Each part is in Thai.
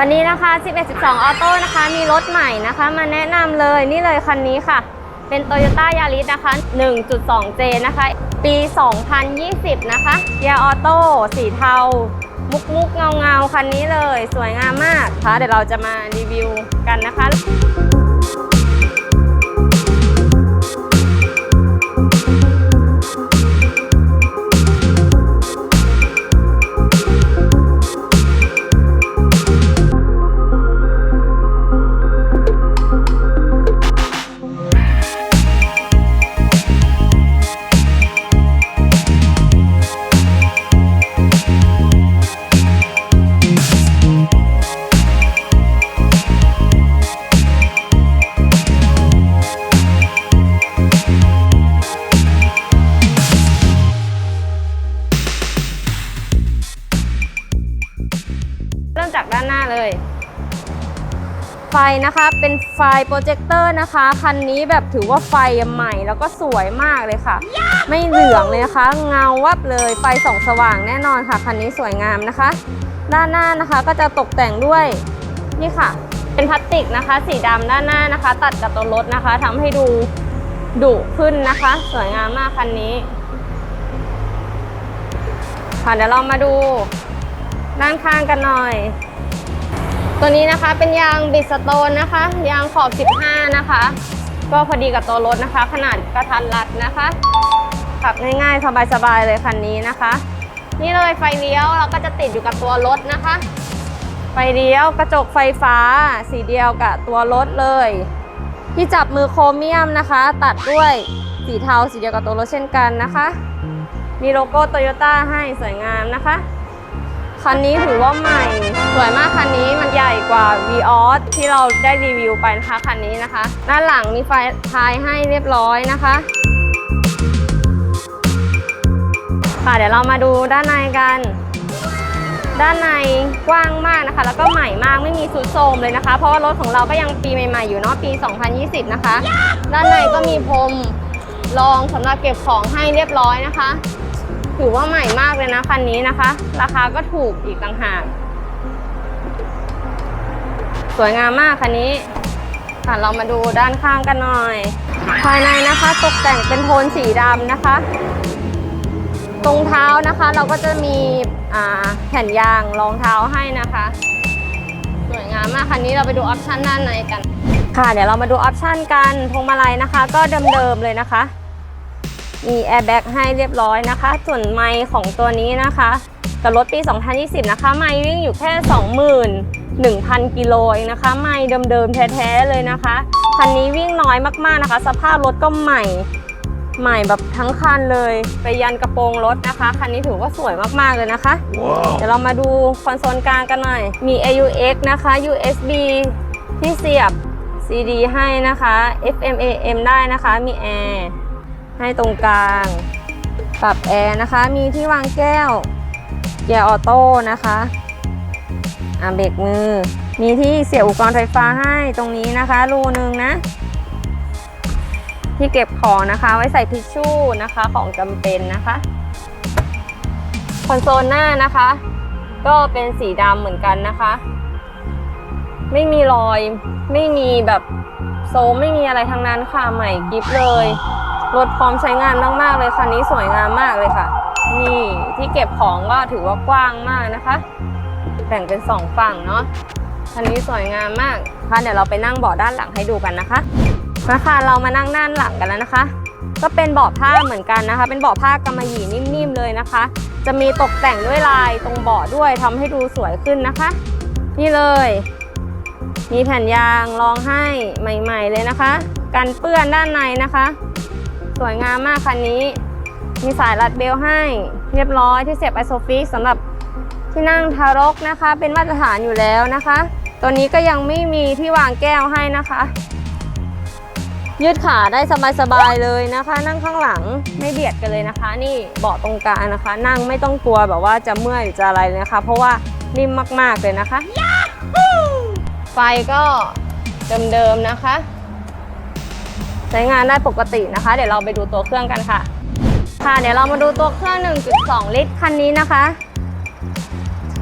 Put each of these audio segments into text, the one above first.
วันนี้นะคะ 11 12 ออโต้นะคะ มีรถใหม่นะคะ มาแนะนำเลยนี่เลยคันนี้ค่ะ เป็น Toyota Yaris นะคะ 1.2J นะคะ ปี 2020 นะคะเยาออโต้สีเทา มุกมุกเงาเงาคันนี้เลย สวยงามมากค่ะ เดี๋ยวเราจะมารีวิวกันนะคะ ฟนะคะ เป็นไฟโปรเจคเตอร์นะคะ คันนี้แบบถือว่าไฟใหม่แล้วก็สวยมากเลยค่ะ ไม่เหลืองเลยนะคะ เงาวับเลยไฟส่องสว่างแน่นอนค่ะ คันนี้สวยงามนะคะ ด้านหน้านะคะก็จะตกแต่งด้วยนี่ค่ะ เป็นพลาสติกนะคะ สีดำด้านหน้านะคะ ตัดกับตัวรถนะคะทำให้ดูดุขึ้นนะคะ สวยงามมากคันนี้ค่ะเดี๋ยวเรามาดูด้านข้างกันหน่อย ตัวนี้นะคะเป็นยางบิสโตนนะคะ ยางขอบ 15 นะคะ ก็พอดีกับตัวรถนะคะ ขนาดกระทันรัดนะคะ ขับง่ายๆ สบายๆเลยคันนี้นะคะ นี่เลยไฟเลี้ยวเราก็จะติดอยู่กับตัวรถนะคะ ไฟเลี้ยวกระจกไฟฟ้า สีเดียวกับตัวรถเลย ที่จับมือโครเมียมนะคะ ตัดด้วยสีเทาสีเดียวกับตัวรถเช่นกันนะคะ มีโลโก้โตโยต้าให้สวยงามนะคะ คันนี้ถือว่าใหม่ วยมากคันนี้มันใหญ่กว่า v ีออสที่เราได้รีวิวไปนะคะคันนี้นะคะ ด้านหลังมีไฟท้ายให้เรียบร้อยนะคะค่ะเดี๋ยวเรามาดูด้านในกัน ด้านในกว้างมากนะคะ แล้วก็ใหม่มากไม่มีสุดโทมเลยนะคะ เพราะว่ารถของเราก็ยังปีใหม่ๆอยู่เนาะปี 2020 นะคะ ด้านในก็มีพรมรองสำหรับเก็บของให้เรียบร้อยนะคะ ถือว่าใหม่มากเลยนะคันนี้นะคะ ราคาก็ถูกอีกต่างหาก สวยงามมากคันนี้ค่ะเรามาดูด้านข้างกันหน่อย ภายในนะคะตกแต่งเป็นโทนสีดำนะคะ ตรงเท้านะคะเราก็จะมีแผ่นยางรองเท้าให้นะคะ สวยงามมากคันนี้เราไปดูออปชันด้านในกัน ค่ะเดี๋ยวเรามาดูออปชันกันพวงมาลัยนะคะ ก็เดิมๆเลยนะคะ มีแอร์แบ็กให้เรียบร้อยนะคะ ส่วนไมค์ของตัวนี้นะคะ กับรถปี 2020 นะคะ ไมค์วิ่งอยู่แค่ 21,000 กิโลเองนะคะไมค์เดิมๆแท้ๆเลยนะคะ คันนี้วิ่งน้อยมากๆนะคะ สภาพรถก็ใหม่ ใหม่แบบทั้งคันเลย ไปยันกระโปรงรถนะคะ คันนี้ถือว่าสวยมากๆเลยนะคะเดี๋ยวเรามาดูคอนโซลกลางกันหน่อย มี AUX นะคะ USB ที่เสียบ CD ให้นะคะ FM AM ได้นะคะ มีแอร์ให้ตรงกลางปรับแอร์นะคะ มีที่วางแก้ว เกียร์ออโต้นะคะ อ่าเบรกมือ มีที่เสียบอุปกรณ์ไฟฟ้าให้ตรงนี้นะคะ รูหนึ่งนะ ที่เก็บของนะคะ ไว้ใส่ทิชชู่นะคะ ของจำเป็นนะคะคอนโซลหน้านะคะ ก็เป็นสีดำเหมือนกันนะคะ ไม่มีรอย ไม่มีแบบโซมไม่มีอะไรทั้งนั้นค่ะใหม่กิฟเลยรถพร้อมใช้งานมากๆเลยคันนี้สวยงามมากเลยค่ะ นี่ที่เก็บของก็ถือว่ากว้างมากนะคะ แบ่งเป็นสองฝั่งเนาะคันนี้สวยงามมากค่ะเดี๋ยวเราไปนั่งเบาะด้านหลังให้ดูกันนะคะมาค่ะเรามานั่งด้านหลังกันแล้วนะคะ ก็เป็นเบาะผ้าเหมือนกันนะคะ เป็นเบาะผ้ากำมะหยี่นิ่มๆเลยนะคะ จะมีตกแต่งด้วยลายตรงเบาะด้วยทำให้ดูสวยขึ้นนะคะ นี่เลย มีแผ่นยางรองให้ใหม่ ๆเลยนะคะกันเปื้อนด้านในนะคะ สวยงามมากคันนี้ มีสายรัดเบลให้ เรียบร้อยที่เสียบไอโซฟิกสำหรับ ที่นั่งทารกนะคะ เป็นมาตรฐานอยู่แล้วนะคะ ตัวนี้ก็ยังไม่มีที่วางแก้วให้นะคะ ยืดขาได้สบายๆเลยนะคะ นั่งข้างหลังไม่เบียดกันเลยนะคะ นี่เบาะตรงกลางนะคะ นั่งไม่ต้องกลัวแบบว่าจะเมื่อยหรือจะอะไรเลยนะคะ เพราะว่านิ่มมากๆเลยนะคะ ไฟก็เดิมๆนะคะ ใช้งานได้ปกตินะคะ เดี๋ยวเราไปดูตัวเครื่องกันค่ะค่ะเดี๋ยวเรามาดูตัวเครื่อง 1.2 ลิตรคันนี้นะคะ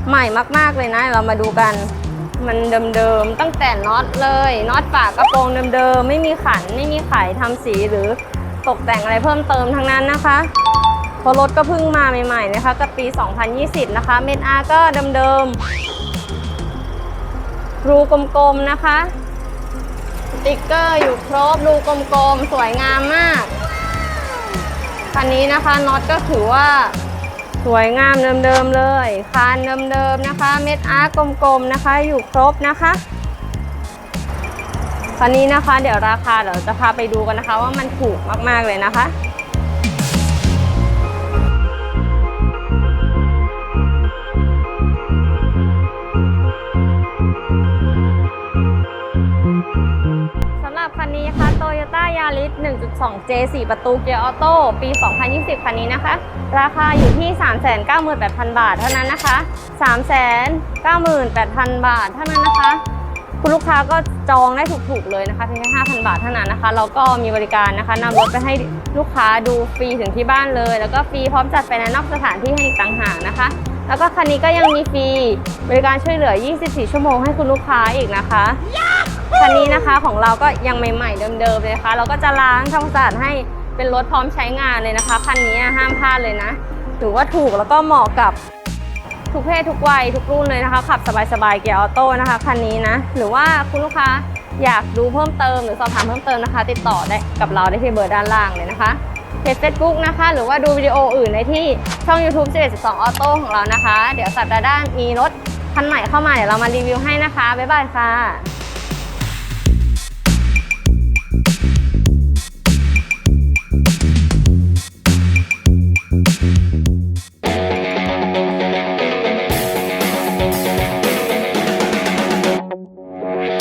ใหม่มากๆเลยนะ เรามาดูกัน มันเดิมๆ ตั้งแต่น็อตเลยน็อตฝากระโปรงเดิมๆ ไม่มีขันไม่มีไขทำสีหรือตกแต่งอะไรเพิ่มเติมทั้งนั้นนะคะเพราะรถก็เพิ่งมาใหม่ๆนะคะกับปี 2020 นะคะ เมดอาก็เดิมๆ รูกลมๆ นะคะสติกเกอร์อยู่ครบรูกลมๆ สวยงามมาก คันนี้นะคะน็อตก็ถือว่า สวยงามเดิมๆเลย คานเดิมๆนะคะ เม็ดอาร์กกลมๆนะคะ อยู่ครบนะคะคันนี้นะคะ เดี๋ยวราคาเดี๋ยวจะพาไปดูกันนะคะ ว่ามันถูกมากๆเลยนะคะับคันนี้ค่ะ Toyota Yaris 1.2J 4 ประตูเกียร์ออโต้ปี 2020 คันนี้นะคะ ราคาอยู่ที่ 398,000 บาทเท่านั้นนะคะ 398,000 บาทเท่านั้นนะคะ คุณลูกค้าก็จองได้ถูกๆเลยนะคะเพียงแค่5,000 บาทเท่านั้นนะคะแล้วก็มีบริการนะคะนำรถไปให้ลูกค้าดูฟรีถึงที่บ้านเลย แล้วก็ฟรีพร้อมจัดไปในนอกสถานที่ให้อีกต่างหากนะคะแล้วก็คันนี้ก็ยังมีฟรีบริการช่วยเหลือ 24 ชั่วโมงให้คุณลูกค้าอีกนะคะ คันนี้นะคะของเราก็ยังใหม่ ๆ เดิมๆเลยนะคะ เราก็จะล้างทำความสะอาดให้เป็นรถพร้อมใช้งานเลยนะคะคันนี้ห้ามพลาดเลยนะถือว่าถูกแล้วก็เหมาะกับทุกเพศทุกวัยทุกรุ่นเลยนะคะ ขับสบายๆเกียร์ออโต้นะคะคันนี้นะ หรือว่าคุณลูกค้าอยากดูเพิ่มเติมหรือสอบถามเพิ่มเติมนะคะ ติดต่อได้กับเราได้ที่เบอร์ด้านล่างเลยนะคะเพจ Facebook นะคะ หรือว่าดูวิดีโออื่นในที่ช่อง YouTube 11 2 Auto ของเรานะคะ เดี๋ยวสัปดาห์หน้ามีรถคันใหม่เข้ามา เดี๋ยวเรามารีวิวให้นะคะ บ๊ายบายค่ะ